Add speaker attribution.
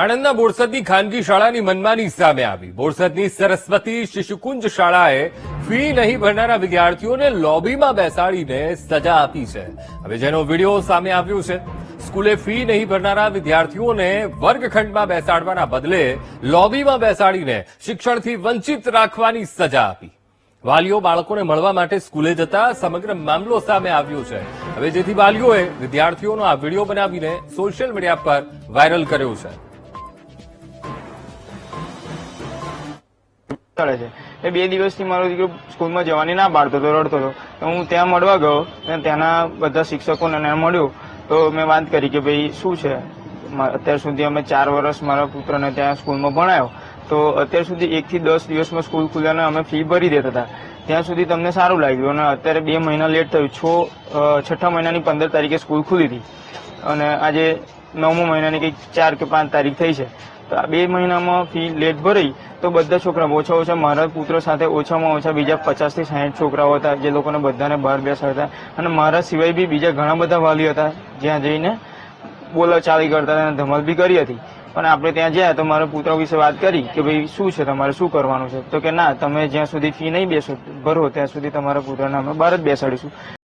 Speaker 1: આણંદના બોરસદની ખાનગી શાળાની મનમાની સામે આવી. બોરસદની સરસ્વતી શિશુકુંજ શાળાએ ફી નહીં ભરનારા વિદ્યાર્થીઓને લોબીમાં બેસાડીને સજા આપી છે. હવે જેનો વીડિયો સામે આવ્યો છે. સ્કૂલે ફી નહીં ભરનારા વિદ્યાર્થીઓને વર્ગખંડમાં બેસાડવાના બદલે લોબીમાં બેસાડીને શિક્ષણથી વંચિત રાખવાની સજા આપી. વાલીઓ બાળકોને મળવા માટે સ્કૂલે જતા સમગ્ર મામલો સામે આવ્યો છે. હવે જેથી વાલીઓએ વિદ્યાર્થીઓનો આ વીડિયો બનાવીને સોશિયલ મીડિયા પર વાયરલ કર્યો છે.
Speaker 2: કરે છે. એ બે દિવસથી મારો દીકરો સ્કૂલમાં જવાની ના પાડતો હતો રડતો હતો તો હું ત્યાં મળવા ગયો અને ત્યાંના બધા શિક્ષકોને મળ્યો. તો મેં વાત કરી કે ભાઈ, શું છે? અત્યાર સુધી અમે ચાર વર્ષ મારા પુત્રને ત્યાં સ્કૂલમાં ભણાયો. તો અત્યાર સુધી એકથી દસ દિવસમાં સ્કૂલ ખુલ્યાને અમે ફી ભરી દેતા હતા. ત્યાં સુધી તમને સારું લાગ્યું અને અત્યારે બે મહિના લેટ થયું. છો છઠ્ઠા મહિનાની પંદર તારીખે સ્કૂલ ખુલી હતી. અને આજે નવમો મહિનાની કંઈક ચાર કે પાંચ તારીખ થઈ છે. તો આ બે મહિનામાં ફી લેટ ભરાઈ. તો બધા છોકરા ઓછા ઓછા મારા પુત્ર સાથે ઓછામાં ઓછા બીજા પચાસથી સાઠ છોકરાઓ હતા, જે લોકોને બધાને બહાર બેસાડતા અને મારા સિવાય બી બીજા ઘણા બધા વાલી હતા, જ્યાં જઈને બોલા ચાલી કરતા હતા અને ધમાલ બી કરી હતી. પણ આપણે ત્યાં ગયા તો મારા પુત્ર વિશે વાત કરી કે ભાઈ, શું છે તમારે, શું કરવાનું છે? તો કે ના, તમે જ્યાં સુધી ફી નહીં બેસો, ભરો, ત્યાં સુધી તમારા પુત્રને અમે બહાર જ બેસાડીશું.